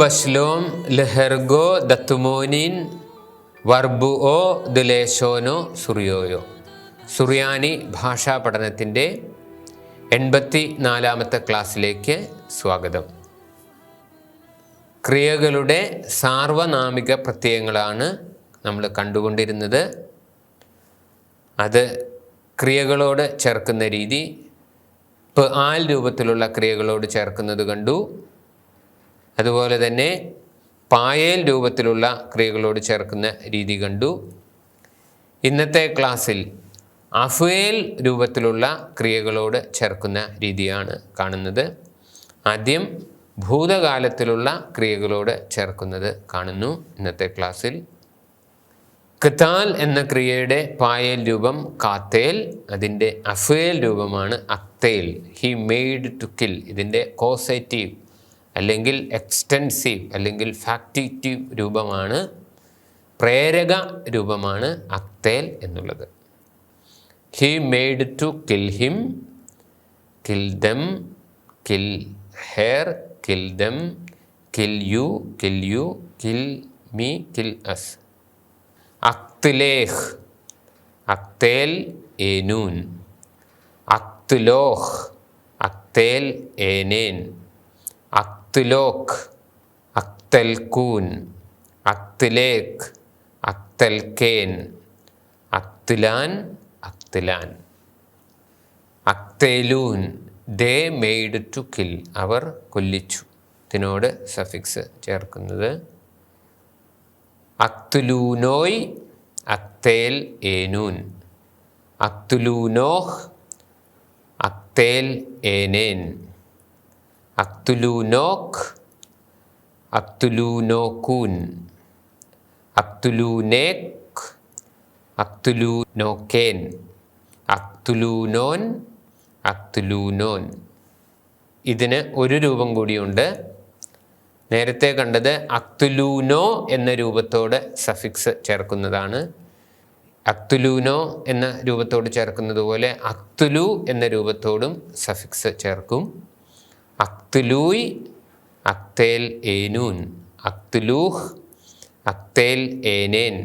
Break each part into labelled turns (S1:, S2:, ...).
S1: ബഷ്ലോം ലഹർഗോ ദത്തുമോനിൻ വർബുഓ ദുലേശോനോ സുറിയോയോ. സുറിയാനി ഭാഷാ പഠനത്തിന്റെ എൺപത്തി നാലാമത്തെ ക്ലാസ്സിലേക്ക് സ്വാഗതം. ക്രിയകളുടെ സാർവനാമിക പ്രത്യയങ്ങളാണ് നമ്മൾ കണ്ടുകൊണ്ടിരുന്നത്. അത് ക്രിയകളോട് ചേർക്കുന്ന രീതി ഇപ്പോൾ ആൽ രൂപത്തിലുള്ള ക്രിയകളോട് ചേർക്കുന്നത് കണ്ടു. അതുപോലെ തന്നെ പായേൽ രൂപത്തിലുള്ള ക്രിയകളോട് ചേർക്കുന്ന രീതി കണ്ടു. ഇന്നത്തെ ക്ലാസ്സിൽ അഫുവേൽ രൂപത്തിലുള്ള ക്രിയകളോട് ചേർക്കുന്ന രീതിയാണ് കാണുന്നത്. ആദ്യം ഭൂതകാലത്തിലുള്ള ക്രിയകളോട് ചേർക്കുന്നത് കാണുന്നു ഇന്നത്തെ ക്ലാസ്സിൽ. കത്താൽ എന്ന ക്രിയയുടെ പായേൽ രൂപം കാത്തേൽ അതിന്റെ അഫേൽ രൂപമാണ് അക്തേൽ ഹി മെയ്ഡ് ടു കിൽ ഇതിന്റെ കോസേറ്റീവ്. അല്ലെങ്കിൽ എക്സ്റ്റൻസീവ് അല്ലെങ്കിൽ ഫാക്റ്റീവ് രൂപമാണ് പ്രേരക രൂപമാണ് അക്തേൽ എന്നുള്ളത്. He made to kill him kill them kill her kill them kill you kill you kill me kill us അക്തിലേഹ് അക്തേൽ ഏനൂൻ അക്തുലോഹ് അക്തേൽ ഏനേൻ അക്തുലോക് അക്തൽകൂൻ അക്തിലേക്ക് അക്തൽക്കേൻ അക്തിലാൻ അക്തിലാൻ. അക്തേലൂൻ ദേ മെയ്ഡ് ടു കിൽ അവർ കൊല്ലിച്ചു. ഇതിനോട് സഫിക്സ് ചേർക്കുന്നത് അക്തുലൂനോയ് അക്തേൽ ഏനൂൻ. അക്തുലൂനോഹ് അക്തേൽ ഏനേൻ. അക്തുലൂനോക്ക് അക്തുലൂനോക്കൂൻ അക്തുലൂനേക്ക് അക്തുലൂനോക്കേൻ അക്തുലൂനോൻ അക്തുലൂനോൻ ഇതിന് ഒരു രൂപം കൂടിയുണ്ട്. നേരത്തെ കണ്ടത് അക്തുലൂനോ എന്ന രൂപത്തോട് സഫിക്സ് ചേർക്കുന്നതാണ്. അക്തുലൂനോ എന്ന രൂപത്തോട് ചേർക്കുന്നതുപോലെ അക്തുലു എന്ന രൂപത്തോടും സഫിക്സ് ചേർക്കും. അക്തുലൂയ് അക്തേൽ ഏനൂൻ അക്തുലൂഹ് അക്തേൽ ഏനേൻ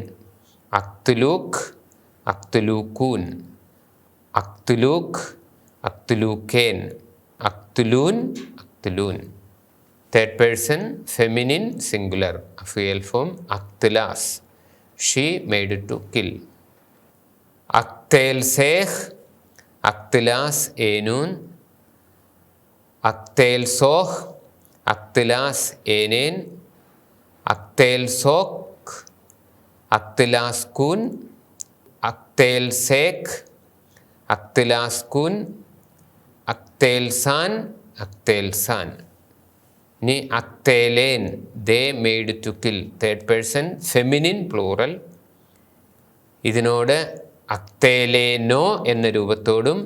S1: അക്തുലൂക്ക് അക്തുലൂക്കൂൻ അക്തുലൂക്ക് അക്തുലൂക്കേൻ അക്തുലൂൻ അക്തുലൂൻ. തേർഡ് പേഴ്സൺ ഫെമിനിൻ സിംഗുലർ അഫിയൽ ഫോം അക്തുലാസ് ഷീ മെയ്ഡ് ടു കിൽ അക്തേൽ സേഹ് അക്തുലാസ് ഏനൂൻ അക്തേൽ സോഹ് അക്തിലാസ് ഏനേൻ അക്തേൽ സോക്ക് അക്തിലാസ് കുൻ അക്തേൽ സാൻ അക്തേൽ സാൻ ഇനി അക്തേലേൻ they made to kill third person feminine plural. ഇതിനോട് അക്തേലേനോ എന്ന രൂപത്തോടും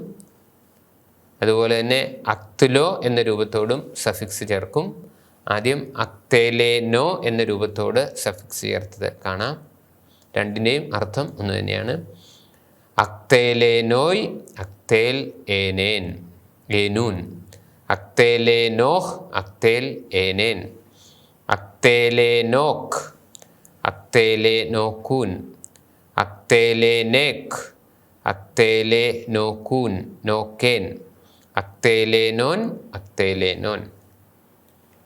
S1: അതുപോലെ തന്നെ അക്തുലോ എന്ന രൂപത്തോടും സഫിക്സ് ചേർക്കും. ആദ്യം അക്തേലേനോ എന്ന രൂപത്തോട് സഫിക്സ് ചേർത്തത് കാണാം. രണ്ടിന്റെയും അർത്ഥം ഒന്ന് തന്നെയാണ്. അക്തേലേനോയ് അക്തേൽ ഏനേൻ ഏനൂൻ. അക്തേലേനോഹ് അക്തേൽ ഏനേൻ. അക്തേലേനോക്ക് അക്തേലേനോക്കൂൻ അക്തേലേനേക്ക് അക്തേലേനോക്കൂൻ നോക്കേൻ. അക്തേലേനോൻ അക്തേലേനോൻ.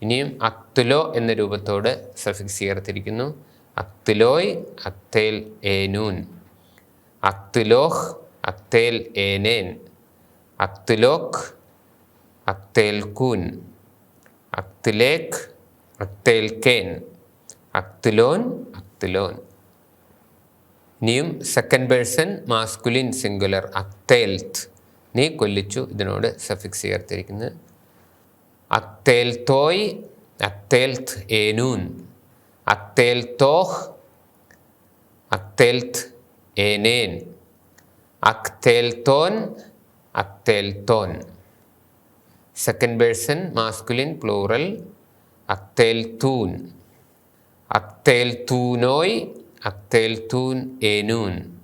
S1: ഇനിയും അക്തുലോ എന്ന രൂപത്തോട് സഫിക്സ് ചേർത്തിരിക്കുന്നു അക്തുലോയ് അക്തേൽ ഏനൂൻ. അക്തുലോഹ് അക്തേൽ ഏനേൻ. അക്തുലോഖ് അക്തേൽ കൂൻ. അക്തുലേക്ക് അക്തേൽ കേൻ. അക്തുലോൻ അക്തുലോൻ. ഇനിയും സെക്കൻഡ് പേഴ്സൺ മാസ്കുലിൻ സിംഗുലർ അക്തേൽത്ത്. നീ കൊല്ലിച്ചു. ഇതിനോട് സഫിക്സ് ചേർത്തിരിക്കുന്നത് അക്തേൽ തോയ് അത്തേൽ ഏനൂൻ. അക്തേൽ തോഹ് അത്തേൽ ഏനേൻ. അക്തേൽ തോൻ അക്തേൽ തോൻ സെക്കൻഡ് പേഴ്സൺ മാസ്കുലിൻ പ്ലൂറൽ അക്തേൽ തൂൻ അക്തേൽ തൂനോയ് അക്തേൽ തൂൻ ഏനൂൻ.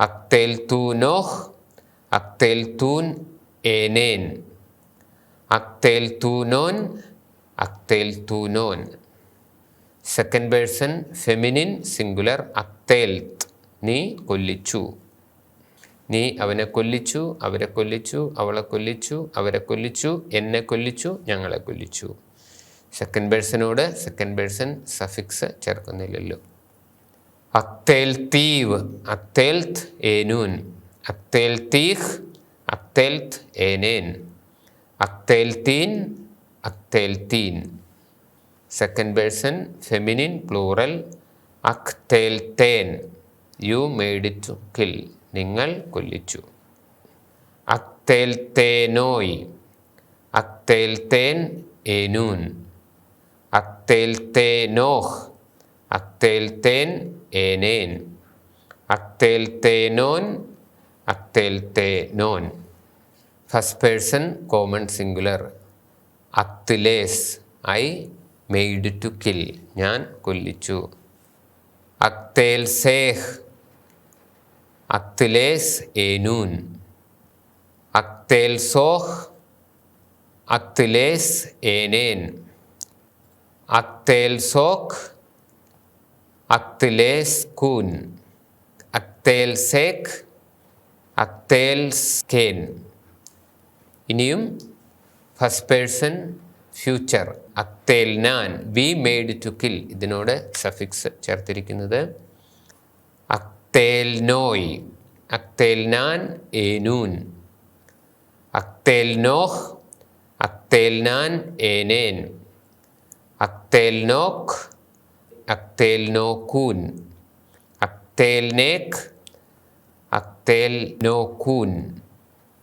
S1: അക്തേൽ തൂനോഹ് അക്തേൽ തൂൻ ഏനേൻ അക്തേൽത്തൂനോൻ അക്തേൽത്തൂനോൻ സെക്കൻഡ് പേഴ്സൺ ഫെമിനിൻ സിംഗുലർ അക്തേൽത്ത് നീ കൊല്ലിച്ചു. നീ അവനെ കൊല്ലിച്ചു അവരെ കൊല്ലിച്ചു അവളെ കൊല്ലിച്ചു അവരെ കൊല്ലിച്ചു എന്നെ കൊല്ലിച്ചു ഞങ്ങളെ കൊല്ലിച്ചു. സെക്കൻഡ് പേഴ്സനോട് സെക്കൻഡ് പേഴ്സൺ സഫിക്സ് ചേർക്കുന്നില്ലല്ലോ. അക്തേൽ തീവ് അക്തേൽത്ത് ഏനൂൻ അത്തേൽത്തീഹ് അത്തേൽത്ത് ഏനേൻ അത്തേൽത്തീൻ അത്തേൽത്തീൻ സെക്കൻഡ് പേഴ്സൺ ഫെമിനിൻ പ്ലൂറൽ അക്തേൽത്തേൻ യു മെയ്ഡ് ടു കിൽ നിങ്ങൾ കൊല്ലിച്ചു അക്തേൽത്തേനോയ് അക്തേൽത്തേൻ ഏനൂൻ അക്തേൽത്തേനോഹ് അക്തേൽത്തേൻ ഏനേൻ അക്തേൽത്തേനോൻ അക്തേൽത്തേനോൻ ഫസ്റ്റ് പേഴ്സൺ കോമൺ സിംഗുലർ അക്തിലേസ് ഐ മെയ്ഡ് ടു കിൽ ഞാൻ കൊല്ലിച്ചു. അക്തേൽ സേഹ് അക്തിലേസ് ഏനൂൻ അക്തേൽ സോഹ് അക്തിലേസ് ഏനേൻ അക്തേൽ സോഖ് അക്തിലേസ് കൂൻ. അക്തേൽ സേക്ക് അക്തേൽ സ്കേൻ ഇനിയും ഫസ്റ്റ് പേഴ്സൺ ഫ്യൂച്ചർ അക്തേൽ നാൻ വി മെയ്ഡ് ടു കിൽ ഇതിനോട് സഫിക്സ് ചേർത്തിരിക്കുന്നത്. അക്തേൽ നോയ് അക്തേൽ നാൻ ഏനൂൻ. അക്തേൽ നോഹ് അക്തേൽ നാൻ ഏനേൻ. അക്തേൽ നോക്ക് അക്തേൽ നോക്കൂൻ അക്തേൽ നേക്ക് അക്തേൽ നോക്കൂൻ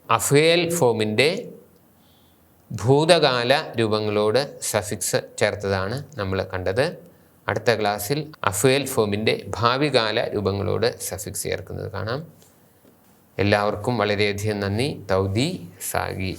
S1: അഫേൽ ഫോമിന്റെ ഭൂതകാല രൂപങ്ങളോട് സഫിക്സ് ചേർത്തതാണ് നമ്മൾ കണ്ടത്. അടുത്ത ക്ലാസ്സിൽ അഫേൽ ഫോമിന്റെ ഭാവികാല രൂപങ്ങളോട് സഫിക്സ് ചേർക്കുന്നത് കാണാം. എല്ലാവർക്കും വളരെയധികം നന്ദി. തൗദി സാഗി.